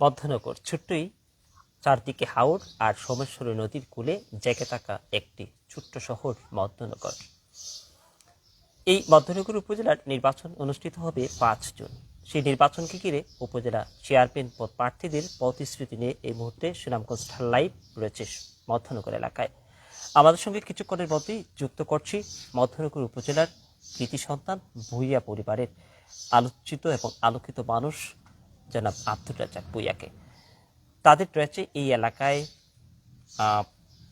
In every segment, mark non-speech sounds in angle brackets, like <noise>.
মধ্যনগর ছোট্টই চারদিকে হাওর আর সোমেশ্বরী নদীর কূলে জেগে থাকা একটি ছোট্ট শহর মধ্যনগর এই মধ্যনগর উপজেলার নির্বাচন অনুষ্ঠিত হবে পাঁচ জুন। সেই নির্বাচনকে ঘিরে উপজেলা চেয়ারম্যান পদ প্রার্থীদের প্রতিশ্রুতি নিয়ে এই মুহূর্তে সুনামগঞ্জ লাইভ রয়েছে মধ্যনগর এলাকায়। আমাদের সঙ্গে কিছুক্ষণের মধ্যেই যুক্ত করছি মধ্যনগর উপজেলার কৃতি সন্তান ভুইয়া পরিবারের আলোচিত এবং আলোকিত মানুষ জনাব আব্দুর রাজাক ভুইয়াকে। তাদের রয়েছে এই এলাকায়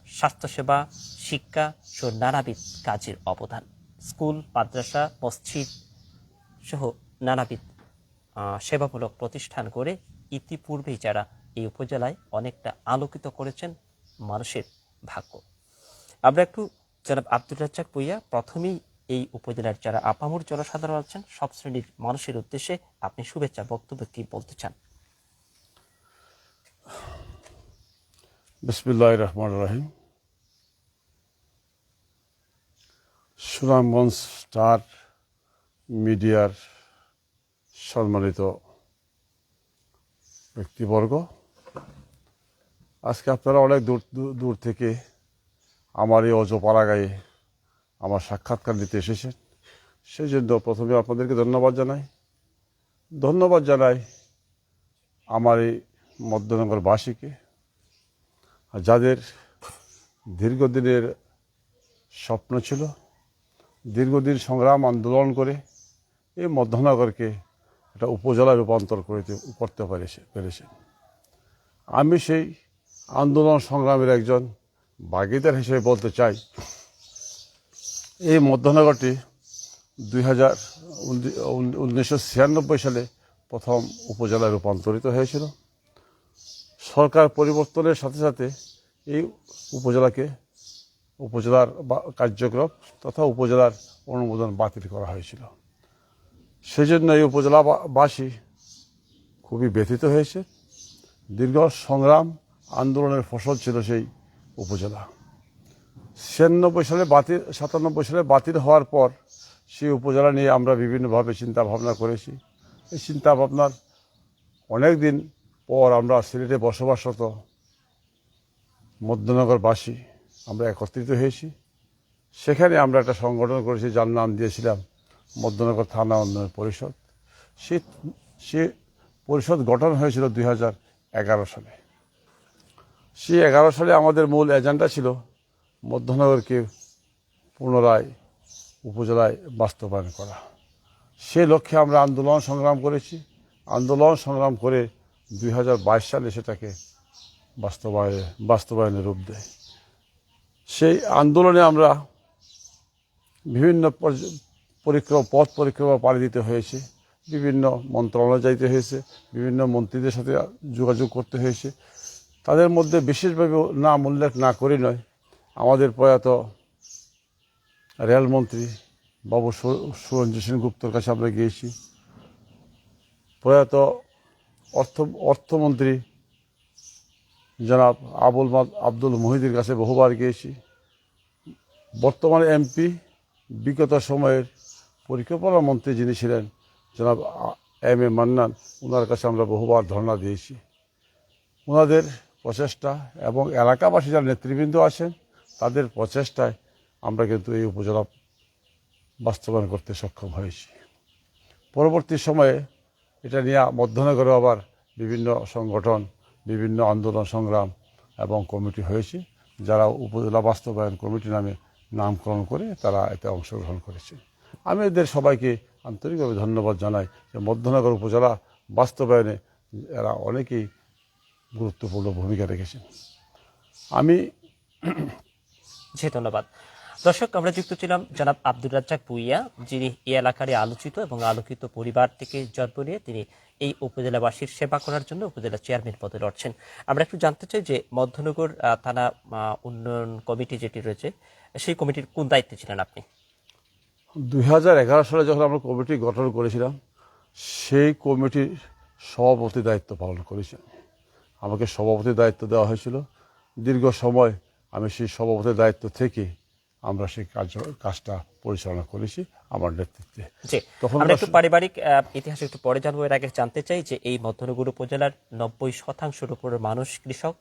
স্বাস্থ্যসেবা, শিক্ষা সহ নানাবিধ কাজের অবদান। স্কুল, মাদ্রাসা, মসজিদ সহ নানাবিধ সেবামূলক প্রতিষ্ঠান করে ইতিপূর্বেই যারা এই উপজেলায় অনেকটা আলোকিত করেছেন মানুষের ভাগ্য। আমরা একটু জনাব আব্দুর রাজ্জাক বইয়া প্রথমেই এই উপজেলার যারা আপামর জনসাধারণ আছেন, সব শ্রেণির মানুষের উদ্দেশ্যে আপনি শুভেচ্ছা বক্তব্য কি বলতে চান? বিসমিল্লাহ রহমান রাহিম। সুনামগঞ্জ স্টার মিডিয়ার সম্মানিত ব্যক্তিবর্গ, আজকে আপনারা অনেক দূর দূর- থেকে আমার এই অজপাড়াগায়ে আমার সাক্ষাৎকার দিতে এসেছেন। সেই জন্য প্রথমে আপনাদেরকে ধন্যবাদ জানাই। ধন্যবাদ জানাই আমার এই মধ্যনগরবাসীকে যাদের দীর্ঘদিনের স্বপ্ন ছিল, দীর্ঘদিন সংগ্রাম আন্দোলন করে এই মধ্যনগরকে একটা উপজেলায় রূপান্তর করতে করতে পেরেছে, পেরেছেন। আমি সেই আন্দোলন সংগ্রামের একজন ভাগিদার হিসেবে বলতে চাই এই মধ্যনগরটি দুই হাজার উনিশশো সালে প্রথম উপজেলায় রূপান্তরিত হয়েছিল। সরকার পরিবর্তনের সাথে সাথে এই উপজেলাকে উপজেলার কার্যক্রম তথা উপজেলার অনুমোদন বাতিল করা হয়েছিল। সেজন্য এই উপজেলাবাসী খুবই ব্যথিত হয়েছে। দীর্ঘ সংগ্রাম আন্দোলনের ফসল ছিল সেই উপজেলা। ছিয়ানব্বই সালে বাতিল, সাতানব্বই সালে বাতিল হওয়ার পর সেই উপজেলা নিয়ে আমরা বিভিন্নভাবে চিন্তা ভাবনা করেছি। এই চিন্তা ভাবনার অনেক দিন পর আমরা সিলেটে বসবাসরত মধ্যনগরবাসী আমরা একত্রিত হয়েছি। সেখানে আমরা একটা সংগঠন করেছি, যার নাম দিয়েছিলাম মধ্যনগর থানা উন্নয়ন পরিষদ। সে সে পরিষদ গঠন হয়েছিল দুই হাজার এগারো সালে। সে এগারো সালে আমাদের মূল এজেন্ডা ছিল মধ্যনগরকে পুনরায় উপজেলায় বাস্তবায়ন করা। সে লক্ষ্যে আমরা আন্দোলন সংগ্রাম করেছি। আন্দোলন সংগ্রাম করে দুই বাইশ সালে সেটাকে বাস্তবায়নে বাস্তবায়নের রূপ দেয়। সেই আন্দোলনে আমরা বিভিন্ন পরিক্রমা, পথ পরিক্রমা পাড়ি দিতে হয়েছে। বিভিন্ন মন্ত্রণালয় যাইতে হয়েছে। বিভিন্ন মন্ত্রীদের সাথে যোগাযোগ করতে হয়েছে। তাদের মধ্যে বিশেষভাবে নাম উল্লেখ না করে নয় আমাদের প্রয়াত রেলমন্ত্রী বাবু সু- সুরঞ্জিত সেনগুপ্তর কাছে আমরা গিয়েছি। প্রয়াত অর্থ, অর্থমন্ত্রী জনাব আবুল আব্দুল মহিদির কাছে বহুবার গিয়েছি। বর্তমানে এমপি বিগত সময়ের পরিকল্পনা মন্ত্রী যিনি ছিলেন জনাব এম এ মান্নান ওনার কাছে আমরা বহুবার ধর্ণা দিয়েছি। ওনাদের প্রচেষ্টা এবং এলাকাবাসী যারা নেতৃবৃন্দ আছেন তাদের প্রচেষ্টায় আমরা কিন্তু এই উপজেলা বাস্তবায়ন করতে সক্ষম হয়েছি। পরবর্তী সময়ে এটা নিয়ে মধ্যনগরে আবার বিভিন্ন সংগঠন, বিভিন্ন আন্দোলন সংগ্রাম এবং কমিটি হয়েছে, যারা উপজেলা বাস্তবায়ন কমিটি নামে নামকরণ করে তারা এতে অংশগ্রহণ করেছে। আমি এদের সবাইকে আন্তরিকভাবে ধন্যবাদ জানাই যে মধ্যনগর উপজেলা বাস্তবায়নে এরা অনেকেই গুরুত্বপূর্ণ ভূমিকা রেখেছেন। আমি জি, ধন্যবাদ। দর্শক, আমরা যুক্ত ছিলাম জনাব আব্দুর রাজ্জাক ভুইয়া, যিনি এই এলাকারই আলোচিত এবং আলোকিত পরিবার থেকে জন্ম নিয়ে তিনি এই উপজেলাবাসীর সেবা করার জন্য উপজেলা চেয়ারম্যান পদে লড়ছেন। আমরা একটু জানতে চাই যে মধ্যনগর থানা উন্নয়ন কমিটি যেটি রয়েছে, সেই কমিটির কোন দায়িত্বে ছিলেন আপনি? দু হাজার এগারো সালে যখন আমরা কমিটি গঠন করেছিলাম, সেই কমিটির সভাপতি দায়িত্ব পালন করেছেন। আমাকে সভাপতি দায়িত্ব দেওয়া হয়েছিল। দীর্ঘ সময় আমি সেই সভাপতির দায়িত্ব থেকে আমরা সেই কাজ কাজটা পরিচালনা করেছি আমার নেতৃত্বে। তখন আমরা একটু পারিবারিক ইতিহাস একটু পরে জানব এর আগে জানতে চাই যে এই মধ্যনগর উপজেলার নব্বই শতাংশের উপরের মানুষ কৃষক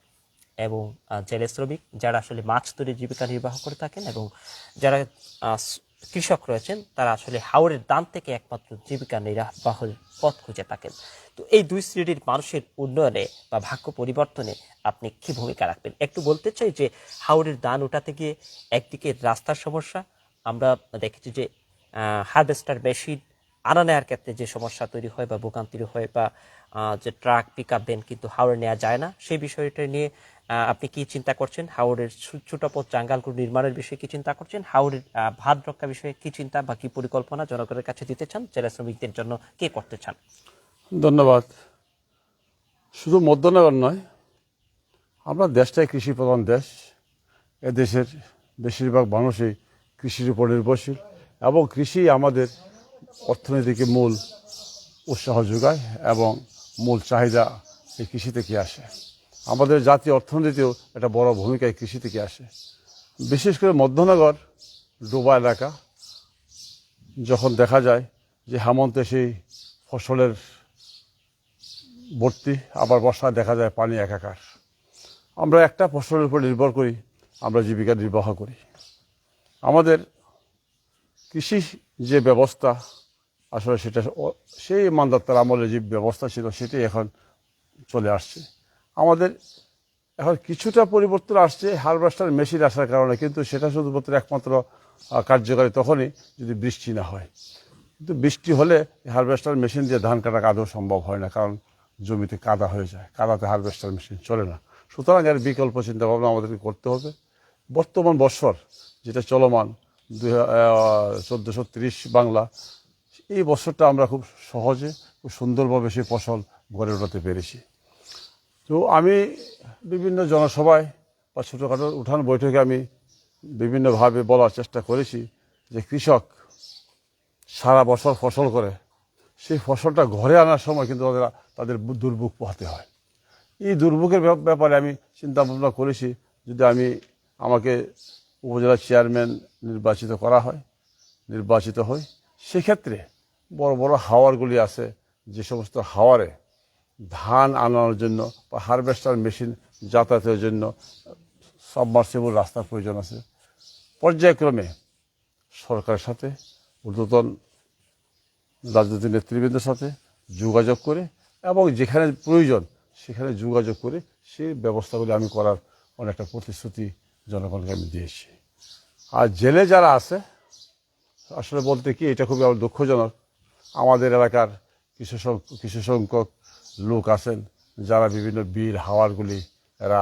এবং জেলে শ্রমিক যারা আসলে মাছ তৈরি জীবিকা নির্বাহ করে থাকেন এবং যারা কৃষক রয়েছেন, তারা আসলে হাওড়ের দান থেকে একমাত্র জীবিকা নির্বাহের পথ খুঁজে থাকেন। তো এই দুই শ্রেণির মানুষের উন্নয়নে বা ভাগ্য পরিবর্তনে আপনি কি ভূমিকা রাখবেন? একটু বলতে চাই যে হাওড়ের দান উঠাতে গিয়ে একদিকে রাস্তার সমস্যা, আমরা দেখেছি যে হারভেস্টার মেশিন আনা নেওয়ার ক্ষেত্রে যে সমস্যা তৈরি হয় বা ভোগান্তি হয় বা যে ট্রাক পিক আপ ভ্যান কিন্তু হাওড়ে নেওয়া যায় না, সেই বিষয়টা নিয়ে আপনি কি চিন্তা করছেন? হাওড়ের ছু- ছোট পথ জাঙ্গালগুলো নির্মাণের বিষয়ে কি চিন্তা করছেন? হাওড়ের ভাত রক্ষা বিষয়ে কি চিন্তা বা কি পরিকল্পনা জনগণের কাছে দিতে চান, জেলা শ্রমিকদের জন্য কে করতে চান? ধন্যবাদ। শুধু মধ্যনগর নয়, আমরা দেশটাই কৃষি প্রধান দেশ। এ দেশের বেশিরভাগ মানুষই কৃষির উপর নির্ভরশীল এবং কৃষি আমাদের অর্থনীতিকে মূল উৎসাহ যোগায় এবং মূল চাহিদা এই কৃষি থেকে আসে। আমাদের জাতীয় অর্থনীতিও একটা বড় ভূমিকা এই কৃষি থেকে আসে। বিশেষ করে মধ্যনগর ডোবা এলাকা যখন দেখা যায় যে হেমন্তে সেই ফসলের ভর্তি, আবার বর্ষায় দেখা যায় পানি একাকার। আমরা একটা ফসলের উপর নির্ভর করি, আমরা জীবিকা নির্বাহ করি। আমাদের কৃষি যে ব্যবস্থা, আসলে সেটা সেই মানদত্তার আমলে যে ব্যবস্থা ছিল, সেটাই এখন চলে আসছে। আমাদের এখন কিছুটা পরিবর্তন আসছে হারভেস্টার মেশিন আসার কারণে, কিন্তু সেটা শুধুমাত্র একমাত্র কার্যকারী তখনই যদি বৃষ্টি না হয়। কিন্তু বৃষ্টি হলে হারভেস্টার মেশিন দিয়ে ধান কাটা আদৌ সম্ভব হয় না, কারণ জমিতে কাদা হয়ে যায়। কাদাতে হারভেস্টার মেশিন চলে না। সুতরাং এর বিকল্প চিন্তা ভাবনা আমাদেরকে করতে হবে। বর্তমান বৎসর যেটা চলমান, দুই চোদ্দোশো তিরিশ বাংলা, এই বছরটা আমরা খুব সহজে, খুব সুন্দরভাবে সেই ফসল গড়ে ওঠাতে পেরেছি। তো আমি বিভিন্ন জনসভায় বা ছোটোখাটো উঠান বৈঠকে আমি বিভিন্নভাবে বলার চেষ্টা করেছি যে কৃষক সারা বছর ফসল করে, সেই ফসলটা ঘরে আনার সময় কিন্তু তাদের তাদের দুর্ভোগ পোহাতে হয়। এই দুর্ভোগের ব্যাপারে আমি চিন্তা ভাবনা করেছি, যদি আমি আমাকে উপজেলা চেয়ারম্যান নির্বাচিত করা হয়, নির্বাচিত হই, সেক্ষেত্রে বড় বড় হাওয়ারগুলি আছে, যে সমস্ত হাওয়ারে ধান আনানোর জন্য বা হারভেস্টার মেশিন যাতায়াতের জন্য সাবমার্সিবল রাস্তার প্রয়োজন আছে। পর্যায়ক্রমে সরকারের সাথে ঊর্ধ্বতন রাজনৈতিক নেতৃবৃন্দের সাথে যোগাযোগ করে এবং যেখানে প্রয়োজন সেখানে যোগাযোগ করে সেই ব্যবস্থাগুলি আমি করার অনেকটা প্রতিশ্রুতি জনগণকে আমি দিয়েছি। আর জেলে যারা আছে, আসলে বলতে কি, এটা খুবই আমার দুঃখজনক। আমাদের এলাকার কিছু কিছু সংখ্যক লোক আছেন যারা বিভিন্ন বিল হাওয়ারগুলি এরা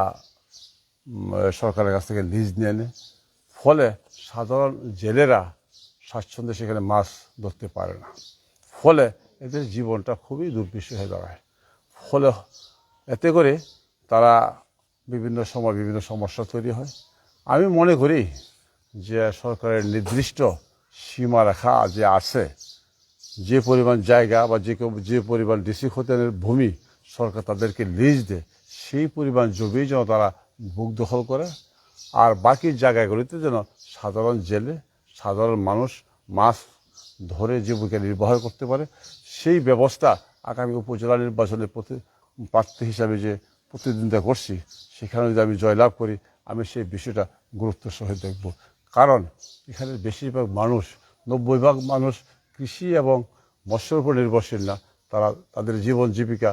সরকারের কাছ থেকে লিজ নিয়ে নেয়। ফলে সাধারণ জেলেরা স্বাচ্ছন্দ্যে সেখানে মাছ ধরতে পারে না। ফলে এদের জীবনটা খুবই দুর্বিষহ হয়ে দাঁড়ায়। ফলে এতে করে তারা বিভিন্ন সময় বিভিন্ন সমস্যা তৈরি হয়। আমি মনে করি যে সরকারের নির্দিষ্ট সীমা রেখা যে আছে যে পরিমাণ জায়গা বা যে যে পরিমাণ ডিসি খতিয়ানের ভূমি সরকার তাদেরকে লিজ দেয়, সেই পরিমাণ জমি যেন তারা বুক দখল করে। আর বাকি জায়গাগুলিতে যেন সাধারণ জেলে, সাধারণ মানুষ মাছ ধরে জীবিকা নির্বাহ করতে পারে। সেই ব্যবস্থা আগামী উপজেলা নির্বাচনে প্রতি প্রার্থী হিসাবে যে প্রতিদ্বন্দ্বিতা করছি সেখানে যদি আমি জয়লাভ করি, আমি সেই বিষয়টা গুরুত্ব সহিত দেখব। কারণ এখানে বেশিরভাগ মানুষ, নব্বই ভাগ মানুষ কৃষি এবং মৎস্যের উপর নির্ভরশীল না, তারা তাদের জীবন জীবিকা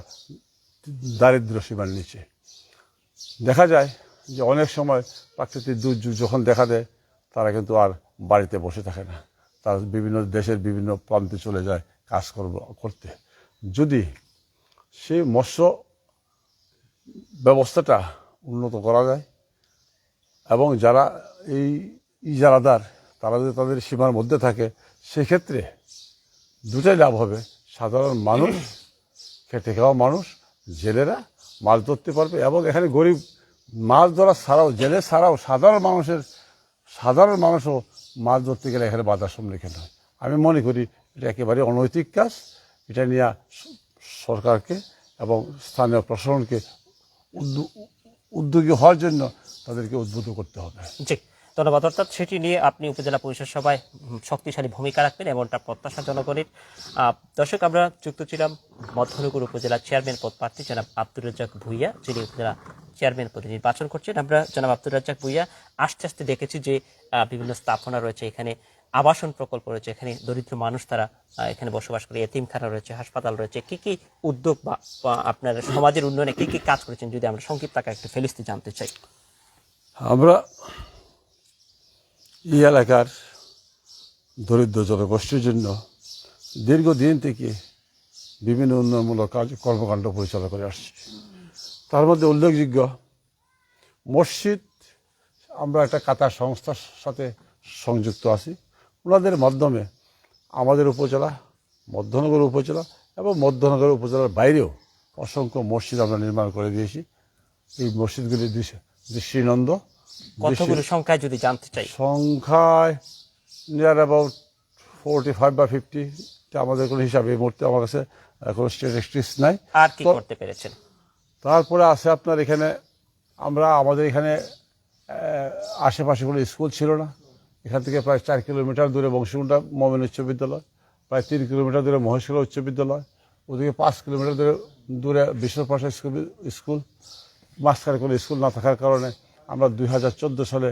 দারিদ্র সীমার নিচে। দেখা যায় যে অনেক সময় প্রাকৃতিক দুর্যোগ যখন দেখা দেয়, তারা কিন্তু আর বাড়িতে বসে থাকে না। তারা বিভিন্ন দেশের বিভিন্ন প্রান্তে চলে যায় কাজকর্ম করতে। যদি সেই মৎস্য ব্যবস্থাটা উন্নত করা যায় এবং যারা এই ইজারাদার, তারা যদি তাদের সীমার মধ্যে থাকে, সেক্ষেত্রে দুটাই লাভ হবে। সাধারণ মানুষ, খেটে খাওয়া মানুষ, জেলেরা মাছ ধরতে পারবে এবং এখানে গরিব মাছ ধরা ছাড়াও, জেলে ছাড়াও সাধারণ মানুষের, সাধারণ মানুষও মাছ ধরতে গেলে এখানে বাধার সম্মুখীন হয়। আমি মনে করি এটা একেবারে অনৈতিক কাজ। এটা নিয়ে সরকারকে এবং স্থানীয় প্রশাসনকে উদ্যোগ- হওয়ার জন্য তাদেরকে উদ্বুদ্ধ করতে হবে। ধন্যবাদ। অর্থাৎ সেটি নিয়ে আপনি উপজেলা পরিষদ সভায় শক্তিশালী ভূমিকা রাখবেন এমনটা প্রত্যাশা জনগণের। দর্শক, আমরা যুক্ত ছিলাম মধ্যনগর উপজেলা চেয়ারম্যান পদ প্রার্থী জনাব আব্দুর রাজ্জাক ভুইয়া, যিনি উপজেলা চেয়ারম্যান পদে নির্বাচন করছেন। আমরা জনাব আব্দুর রাজ্জাক ভুইয়া, আস্তে আস্তে দেখেছি যে বিভিন্ন স্থাপনা রয়েছে এখানে, আবাসন প্রকল্প রয়েছে এখানে, দরিদ্র মানুষ তারা এখানে বসবাস করে, এতিমখানা রয়েছে, হাসপাতাল রয়েছে। কি কি উদ্যোগ বা আপনার সমাজের উন্নয়নে কি কি কাজ করেছেন যদি আমরা সংক্ষিপ্ত আকারে একটু ফেলিস্তি জানতে চাই? আমরা এই এলাকার দরিদ্র জনগোষ্ঠীর জন্য দীর্ঘদিন থেকে বিভিন্ন উন্নয়নমূলক কাজ কর্মকাণ্ড পরিচালনা করে আসছি। তার মধ্যে উল্লেখযোগ্য, মসজিদ, আমরা একটা কাতার সংস্থার সাথে সংযুক্ত আছি। ওনাদের মাধ্যমে আমাদের উপজেলা, মধ্যনগর উপজেলা এবং মধ্যনগর উপজেলার বাইরেও অসংখ্য মসজিদ আমরা নির্মাণ করে দিয়েছি। এই মসজিদগুলি দৃষ্টিনন্দ। কতগুলো সংখ্যায় যদি জানতে চাই? সংখ্যায় নিয়ার অ্যাবাউট ফোরটি ফাইভ বা ফিফটি আমাদের কোনো হিসাবে এই মুহূর্তে আমার কাছে কোনো স্ট্যাটিস্টিক্স নাই। আর কি করতে পেরেছেন? তারপরে আছে আপনার এখানে আমরা আমাদের এখানে আশেপাশে কোনো স্কুল ছিল না। এখান থেকে প্রায় চার কিলোমিটার দূরে বংশীগুন্ডা মোমেন উচ্চ বিদ্যালয় প্রায় তিন কিলোমিটার দূরে মহেশখোলা উচ্চ বিদ্যালয় ওদিকে পাঁচ কিলোমিটার দূরে দূরে বিশ্বপ্রসা স্কুল স্কুল মাঝখানে কোনো স্কুল না থাকার কারণে আমরা দুই হাজার চোদ্দ সালে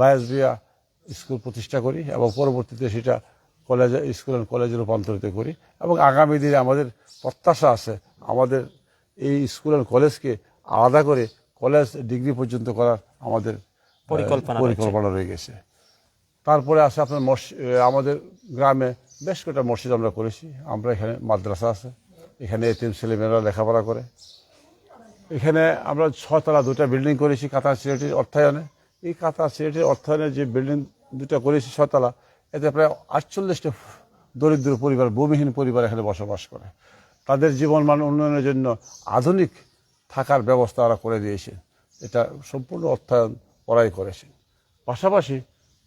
লায়স বিয়া স্কুল প্রতিষ্ঠা করি এবং পরবর্তীতে সেটা কলেজে স্কুল অ্যান্ড কলেজে রূপান্তরিত করি এবং আগামী দিনে আমাদের প্রত্যাশা আছে আমাদের এই স্কুল অ্যান্ড কলেজকে আলাদা করে কলেজ ডিগ্রি পর্যন্ত করার আমাদের পরিকল্পনা পরিকল্পনা রয়ে গেছে। তারপরে আছে আপনার আমাদের গ্রামে বেশ কয়েকটা মসজিদ আমরা করেছি। আমরা এখানে মাদ্রাসা আছে এখানে এতিম ছেলেমেয়েরা লেখাপড়া করে। এখানে আমরা ছতলা দুটা বিল্ডিং করেছি কাতার সিলেটির অর্থায়নে। এই কাতার সিলেটির অর্থায়নে যে বিল্ডিং দুটা করেছি ছতলা এতে প্রায় আটচল্লিশটা দরিদ্র পরিবার ভূমিহীন পরিবার এখানে বসবাস করে। তাদের জীবনমান উন্নয়নের জন্য আধুনিক থাকার ব্যবস্থা ওরা করে দিয়েছে। এটা সম্পূর্ণ অর্থায়ন ওরাই করেছে। পাশাপাশি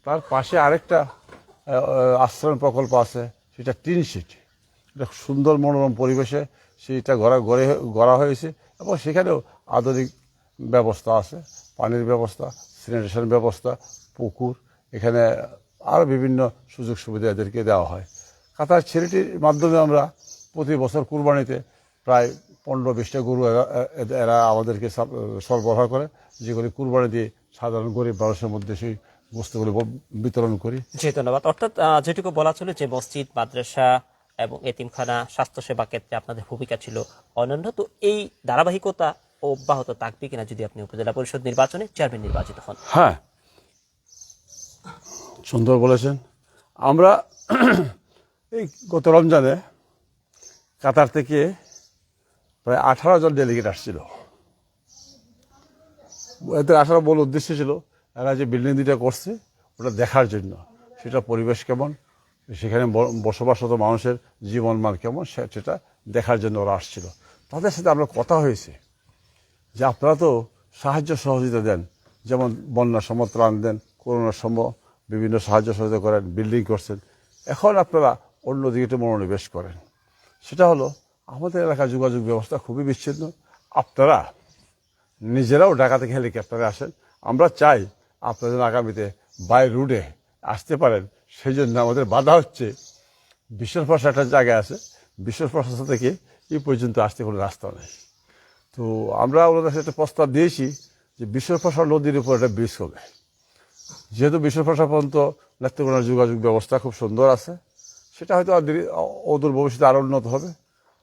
তার পাশে আরেকটা আহ, প্রকল্প আছে সেটা টিন সিট। এটা সুন্দর মনোরম পরিবেশে সেটা গড়া গড়ে গড়া হয়েছে। এবং সেখানেও আধুনিক ব্যবস্থা আছে, পানির ব্যবস্থা স্যানিটেশন ব্যবস্থা, পুকুর, এখানে আরও বিভিন্ন সুযোগ সুবিধা এদেরকে দেওয়া হয়। কাতার ছেলেটির মাধ্যমে আমরা প্রতি বছর কুরবানিতে প্রায় পনেরো বিশটা গরু এরা আমাদেরকে সরবরাহ করে, যেগুলি কুরবানি দিয়ে সাধারণ গরিব মানুষের মধ্যে সেই বস্তুগুলি বিতরণ করি। জি, ধন্যবাদ। অর্থাৎ যেটুকু বলা ছিল যে মসজিদ, মাদ্রাসা এবং এতিমখানা স্বাস্থ্যসেবা ক্ষেত্রে আপনাদের ভূমিকা ছিল অনন্য। তো এই ধারাবাহিকতা অব্যাহত থাকবে কিনা যদি আপনি উপজেলা পরিষদ নির্বাচনে চেয়ারম্যান নির্বাচিত হন? হ্যাঁ। সুন্দর বলেছেন। আমরা এই গত রমজানে কাতার থেকে প্রায় আঠারো জন ডেলিগেট আসছিল। এদের আসার মূল উদ্দেশ্য ছিল, এরা যে বিল্ডিং দুটা করছে, ওটা দেখার জন্য সেটা পরিবেশ কেমন সেখানে বসবাসরত মানুষের জীবনমান কেমন সেটা দেখার জন্য ওরা আসছিল। তাদের সাথে আমরা কথা হয়েছে যে আপনারা তো সাহায্য সহযোগিতা দেন, যেমন বন্যার সময় ত্রাণ দেন করোনার সময় বিভিন্ন সাহায্য সহযোগিতা করেন, বিল্ডিং করছেন। এখন আপনারা অন্যদিকে একটু মনোনিবেশ করেন। সেটা হলো, আমাদের এলাকার যোগাযোগ ব্যবস্থা খুবই বিচ্ছিন্ন। আপনারা নিজেরাও ঢাকা থেকে হেলিকপ্টারে আসেন। আমরা চাই আপনারা যেন আগামীতে বাই রুটে আসতে পারেন। সেই জন্য আমাদের বাধা হচ্ছে। বিশ্বপ্রসা একটা জায়গা আছে। বিশ্বপ্রশাসন থেকে এই পর্যন্ত আসতে কোনো রাস্তা নেই। তো আমরা ওনাদের কাছে একটা প্রস্তাব দিয়েছি যে বিশ্বপ্রসাদ নদীর উপর একটা ব্রিজ হবে যেহেতু বিশ্বপ্রসাদ পর্যন্ত নেত্রকোনার যোগাযোগ ব্যবস্থা খুব সুন্দর আছে, সেটা হয়তো আর দেরি- অদূর ভবিষ্যতে আরও উন্নত হবে।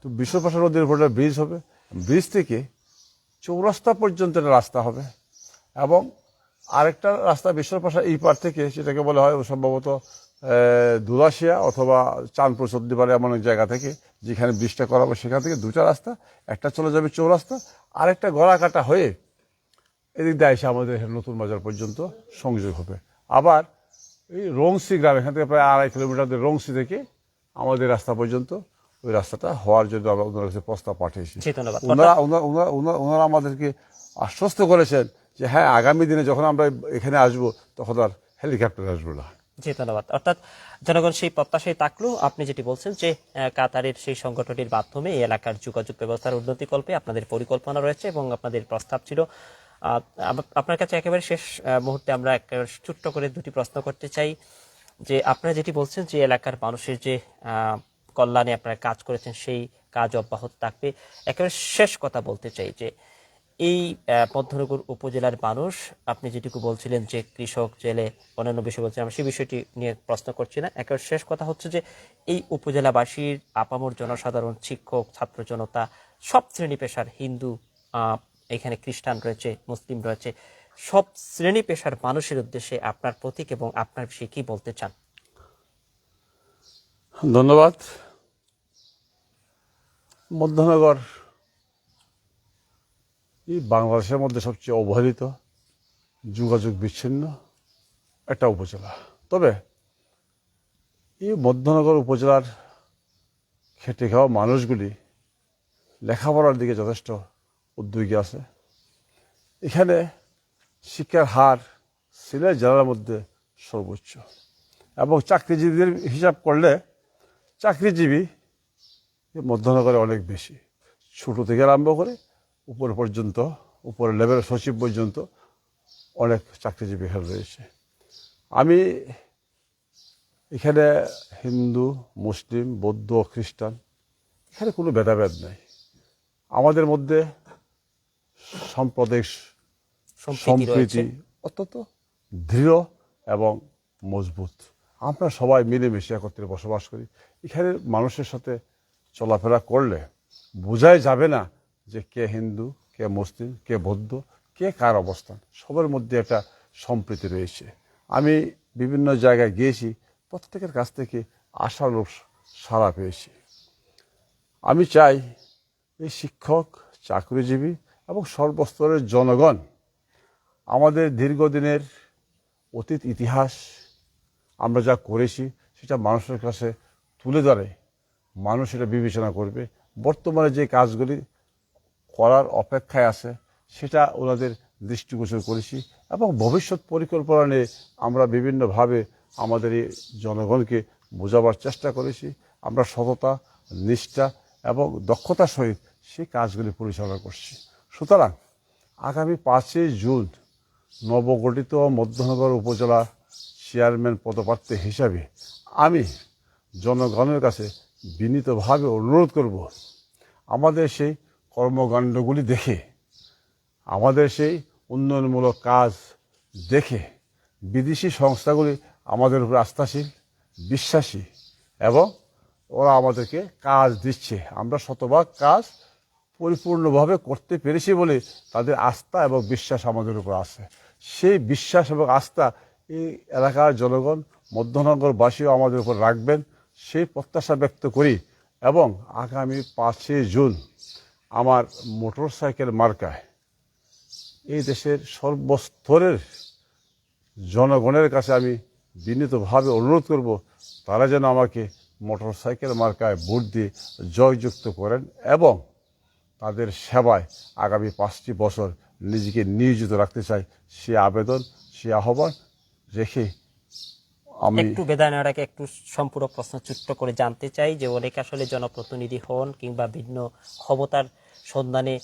তো বিশ্বপ্রসাদ নদীর উপর একটা ব্রিজ হবে। ব্রিজ থেকে চৌরাস্তা পর্যন্ত একটা রাস্তা হবে এবং আরেকটা রাস্তা বিশ্বপ্রসাদ এই পার থেকে সেটাকে বলা হয় সম্ভবত আহ, দুলাশিয়া অথবা চাঁদপুর চন্দ্রীপাড়া এমন এক জায়গা থেকে যেখানে ব্রিজটা করা হবে সেখান থেকে দুটা রাস্তা একটা চলে যাবে চৌরাস্তা আরেকটা গড়া কাটা হয়ে এদিক দিয়ে এসে আমাদের এখানে নতুন বাজার পর্যন্ত সংযোগ হবে। আবার এই রংসি গ্রাম এখান থেকে প্রায় আড়াই কিলোমিটার রংসি থেকে আমাদের রাস্তা পর্যন্ত ওই রাস্তাটা হওয়ার জন্য আমরা ওনার কাছে প্রস্তাব পাঠিয়েছি। ওনারা- ওনারা- ওনারা আমাদেরকে আশ্বস্ত করেছেন যে হ্যাঁ আগামী দিনে যখন আমরা এখানে আসব, তখন আর হেলিকপ্টার আসব না। জি, ধন্যবাদ। অর্থাৎ জনগণ সেই প্রত্যাশায় তাকলো আপনি যেটি বলছেন যে কাতারের সেই সংগঠনটির মাধ্যমে এই এলাকার যোগাযোগ ব্যবস্থার উন্নতি কল্পে আপনাদের পরিকল্পনা রয়েছে এবং আপনাদের প্রস্তাব ছিল। আপনার কাছে একেবারে শেষ মুহূর্তে আমরা একেবারে ছোট্ট করে দুটি প্রশ্ন করতে চাই। যে, আপনারা যেটি বলছেন যে, এলাকার মানুষের যে কল্যাণে আপনারা কাজ করেছেন, সেই কাজ অব্যাহত থাকবে। একেবারে শেষ কথা বলতে চাই যে এই পদ্মনগর উপজেলার মানুষ, আপনি যেটুকু বলছিলেন যে কৃষক জেলে অন্যান্য বিষয় বলছেন আমি সেই বিষয়টি নিয়ে প্রশ্ন করছি না। একেবারে শেষ কথা হচ্ছে যে এই উপজেলাবাসীর আপামর জনসাধারণ, শিক্ষক, ছাত্র জনতা, সব শ্রেণি পেশার হিন্দু এখানে খ্রিস্টান রয়েছে, মুসলিম রয়েছে, সব শ্রেণি পেশার মানুষের উদ্দেশ্যে আপনার প্রতীক এবং আপনার বিষয়ে কি বলতে চান? ধন্যবাদ। মধ্যনগর এই বাংলাদেশের মধ্যে সবচেয়ে অবহেলিত, যোগাযোগ বিচ্ছিন্ন একটা উপজেলা। তবে এই মধ্যনগর উপজেলার খেটে খাওয়া মানুষগুলি লেখাপড়ার দিকে যথেষ্ট উদ্যোগী আছে। এখানে শিক্ষার হার সিলেট জেলার মধ্যে সর্বোচ্চ। এবং চাকরিজীবীদের হিসাব করলে চাকরিজীবী মধ্যনগরে অনেক বেশি। ছোটো থেকে আরম্ভ করে উপর পর্যন্ত উপরের লেভেলের সচিব পর্যন্ত অনেক চাকরিজীবী এখানে রয়েছে। আমি এখানে হিন্দু মুসলিম বৌদ্ধ খ্রিস্টান এখানে কোনো ভেদাভেদ নাই। আমাদের মধ্যে সম্প্রদেশ সম্প্রীতি অত্যন্ত দৃঢ় এবং মজবুত। আমরা সবাই মিলেমিশে একত্রে বসবাস করি। এখানে মানুষের সাথে চলাফেরা করলে বোঝাই যাবে না যে কে হিন্দু, কে মুসলিম, কে বৌদ্ধ, কে কার অবস্থান, সবার মধ্যে একটা সম্প্রীতি রয়েছে। আমি বিভিন্ন জায়গায় গিয়েছি, প্রত্যেকের কাছ থেকে আশা আশানুরূপ সাড়া পেয়েছি। আমি চাই এই শিক্ষক, চাকরিজীবী এবং সর্বস্তরের জনগণ, আমাদের দীর্ঘদিনের অতীত ইতিহাস, আমরা যা করেছি সেটা মানুষের কাছে তুলে ধরে, মানুষ এটা বিবেচনা করবে। বর্তমানে যে কাজগুলি করার অপেক্ষায় আছে, সেটা ওনাদের দৃষ্টিগোচর করেছি এবং ভবিষ্যৎ পরিকল্পনা নিয়ে আমরা বিভিন্নভাবে আমাদের এই জনগণকে বোঝাবার চেষ্টা করেছি। আমরা সততা, নিষ্ঠা এবং দক্ষতার সহিত সেই কাজগুলি পরিচালনা করছি। সুতরাং আগামী পাঁচই জুন নবগঠিত মধ্যনগর উপজেলা চেয়ারম্যান পদপ্রার্থী হিসাবে আমি জনগণের কাছে বিনীতভাবে অনুরোধ করব, আমাদের সেই কর্মকাণ্ডগুলি দেখে, আমাদের সেই উন্নয়নমূলক কাজ দেখে বিদেশি সংস্থাগুলি আমাদের উপর আস্থাশীল, বিশ্বাসী এবং ওরা আমাদেরকে কাজ দিচ্ছে। আমরা শতভাগ কাজ পরিপূর্ণভাবে করতে পেরেছি বলে তাদের আস্থা এবং বিশ্বাস আমাদের উপর আছে। সেই বিশ্বাস এবং আস্থা এই এলাকার জনগণ, মধ্যনগরবাসীও আমাদের উপর রাখবেন, সেই প্রত্যাশা ব্যক্ত করি এবং আগামী পাঁচই জুন আমার মোটর সাইকেল মার্কায় এই দেশের সর্বস্তরের জনগণের কাছে আমি বিনীতভাবে অনুরোধ করব, তারা যেন আমাকে মোটর সাইকেল মার্কায় ভোট দিয়ে জয়যুক্ত করেন এবং তাদের সেবায় আগামী পাঁচটি বছর নিজেকে নিয়োজিত রাখতে চাই। সে আবেদন, সে আহ্বান রেখে আমি একটু আগে একটু সম্পূরক প্রশ্ন ছোট্ট করে জানতে চাই যে অনেকে আসলে জনপ্রতিনিধি হন কিংবা ভিন্ন ক্ষমতার সন্ধানে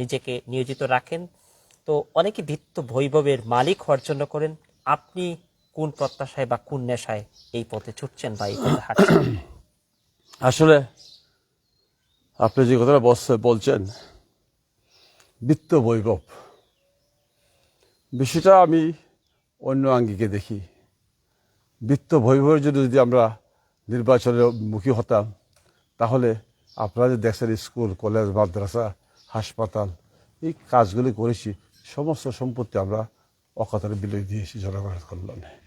নিজেকে নিয়োজিত রাখেন। তো অনেকে ভিত্ত বৈভবের মালিক হওয়ার জন্য করেন। আপনি কোন প্রত্যাশায় বা কোন নেশায় এই পথে ছুটছেন বা এই পথে হাঁটছেন? <clears throat> আসলে আপনি যে কথাটা বলছে বলছেন বৃত্ত বৈভব বিষয়টা আমি অন্য আঙ্গিকে দেখি। বিত্ত বৈভবের জন্য যদি আমরা নির্বাচনের মুখী হতাম, তাহলে আপনারা যে দেখছেন স্কুল, কলেজ, মাদ্রাসা, হাসপাতাল, এই কাজগুলি করেছি, সমস্ত সম্পত্তি আমরা অকাতরে বিলিয়ে দিয়েছি জনগণের কল্যাণে।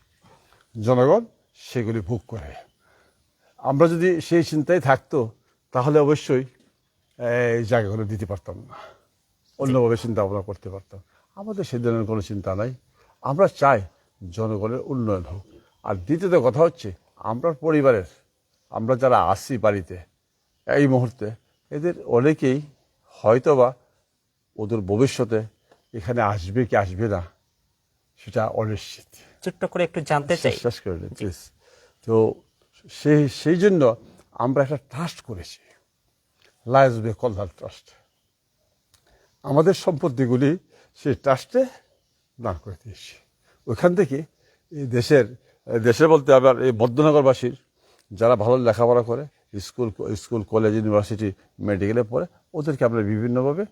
জনগণ সেগুলি ভোগ করে। আমরা যদি সেই চিন্তায় থাকতো, তাহলে অবশ্যই, এই জায়গাগুলো দিতে পারতাম না। অন্যভাবে চিন্তা ভাবনা করতে পারতাম। আমাদের সে ধরনের কোনো চিন্তা নাই। আমরা চাই জনগণের উন্নয়ন হোক। আর দ্বিতীয়ত কথা হচ্ছে আমরা পরিবারের আমরা যারা আসি বাড়িতে এই মুহূর্তে এদের অনেকেই হয়তোবা ওদের ভবিষ্যতে এখানে আসবে কি আসবে না সেটা অনিশ্চিত। ছোট্ট করে একটু জানতে চাই। শেষ করে প্লিজ তো সেই সেই জন্য আমরা একটা ট্রাস্ট করেছি লায়ন্স বে কল্যাণ ট্রাস্ট আমাদের সম্পত্তিগুলি সেই ট্রাস্টে দান করে দিয়েছি। ওইখান থেকে এই দেশের দেশের বলতে আবার এই বদ্ধনগরবাসীর যারা ভালো লেখাপড়া করে, স্কুল স্কুল, কলেজ, ইউনিভার্সিটি, মেডিকেলে পড়ে, ওদেরকে আমরা বিভিন্নভাবে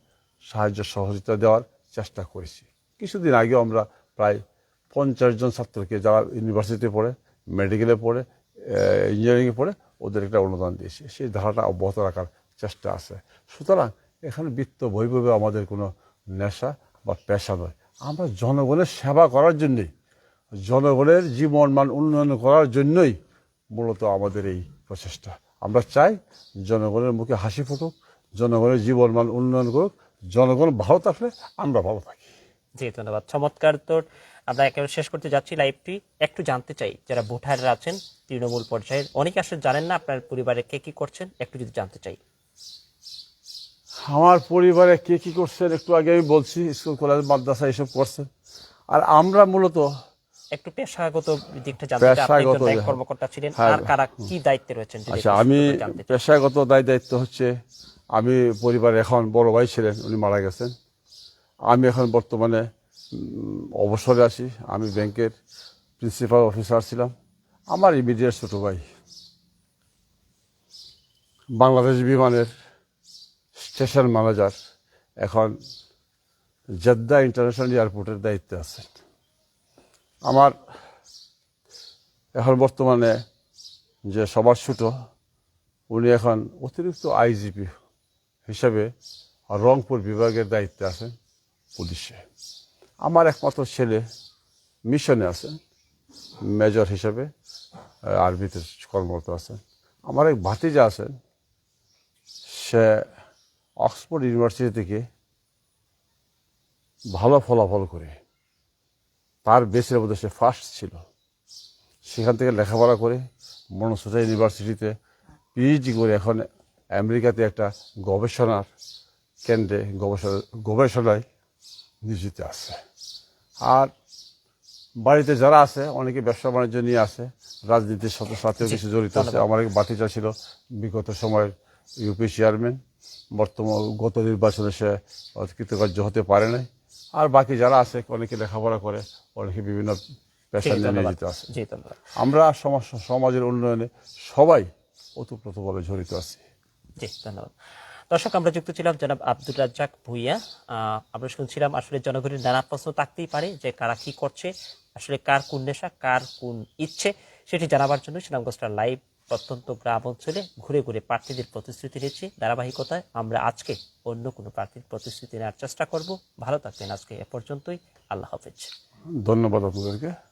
সাহায্য, সহযোগিতা দেওয়ার চেষ্টা করেছি। কিছুদিন আগেও আমরা প্রায় পঞ্চাশ জন ছাত্রকে যারা ইউনিভার্সিটি পড়ে, মেডিকেলে পড়ে ইঞ্জিনিয়ারিংয়ে পড়ে, ওদের একটা অনুদান দিয়েছি। সেই ধারাটা অব্যাহত রাখার চেষ্টা আছে। সুতরাং এখানে বৃত্ত বৈভবে আমাদের কোনো নেশা বা পেশা নয়। আমরা জনগণের সেবা করার জন্যই জনগণের জীবন মান উন্নয়ন করার জন্যই মূলত আমাদের এই প্রচেষ্টা। আমরা চাই জনগণের মুখে হাসি ফুটুক জনগণের জীবন মান উন্নয়ন করুক জনগণ ভালো থাকলে আমরা ভালো থাকি। জি ধন্যবাদ। চমৎকার তো আমরা একেবারে শেষ করতে যাচ্ছি লাইভটি। একটু জানতে চাই যারা ভোটাররা আছেন তৃণমূল পর্যায়ের অনেকে আসলে জানেন না আপনার পরিবারে কে কি করছেন একটু যদি জানতে চাই। আমার পরিবারে কে কি করছেন একটু আগে আমি বলছি স্কুল কলেজ মাদ্রাসা এসব করছেন। আর আমরা মূলত একটু পেশাগত দিকটা জানতে পেশাগত। কর্মকর্তা ছিলেন হ্যাঁ। আর কারা কি দায়িত্বে রয়েছেন আচ্ছা আমি। পেশাগত দায় দায়িত্ব হচ্ছে আমি পরিবারে এখন বড় ভাই ছিলেন উনি মারা গেছেন আমি এখন বর্তমানে অবসরে আছি আমি ব্যাংকের প্রিন্সিপাল অফিসার ছিলাম আমার ইমিডিয়েট ছোট ভাই বাংলাদেশ বিমানের স্টেশন ম্যানেজার এখন জেদ্দা ইন্টারন্যাশনাল এয়ারপোর্টের দায়িত্বে আছেন আমার এখন বর্তমানে যে সবার ছোট, উনি এখন অতিরিক্ত আইজিপি হিসাবে রংপুর বিভাগের দায়িত্বে আছেন পুলিশে। আমার একমাত্র ছেলে মিশনে আছেন মেজর হিসাবে আর্মিতে কর্মরত আছেন আমার এক ভাতিজা আছেন, সে অক্সফোর্ড ইউনিভার্সিটি থেকে ভালো ফলাফল করে। তার বেসের মধ্যে সে ফার্স্ট ছিল। সেখান থেকে লেখাপড়া করে মনসোটা ইউনিভার্সিটিতে পিএইচডি করে এখন আমেরিকাতে একটা গবেষণার কেন্দ্রে গবেষণা গবেষণায় নিয়োজিত আছে। আর বাড়িতে যারা আছে অনেকে ব্যবসা বাণিজ্য নিয়ে আছে রাজনীতির সাথে সাথেও কিছু জড়িত আছে। আমার এক বাতিজা ছিল বিগত সময়ের ইউপি চেয়ারম্যান বর্তমান গত নির্বাচনে সে কৃতকার্য হতে পারে নাই। আর বাকি যারা আছে অনেকে লেখাপড়া করে অনেকে বিভিন্ন পেশা নিয়ে নিয়োজিত আছে। আমরা সমাজ সমাজের উন্নয়নে সবাই ওতপ্রোতভাবে জড়িত আছি। জি ধন্যবাদ। দর্শক আমরা যুক্ত ছিলাম জনাব আব্দুল রাজ্জাক ভুইয়া। আহ, আমরা শুনছিলাম আসলে জনগণের নানা প্রশ্ন থাকতেই পারে যে কারা কি করছে আসলে কার কোন নেশা কার কোন ইচ্ছে সেটি জানাবার জন্য সুনামগঞ্জটা লাইভ প্রত্যন্ত গ্রাম অঞ্চলে ঘুরে ঘুরে প্রার্থীদের প্রতিশ্রুতি নিচ্ছি। ধারাবাহিকতায় আমরা আজকে অন্য কোনো প্রার্থীর প্রতিশ্রুতি নেওয়ার চেষ্টা করব। ভালো থাকবেন আজকে এ পর্যন্তই। আল্লাহ হাফেজ। ধন্যবাদ আপনাদেরকে।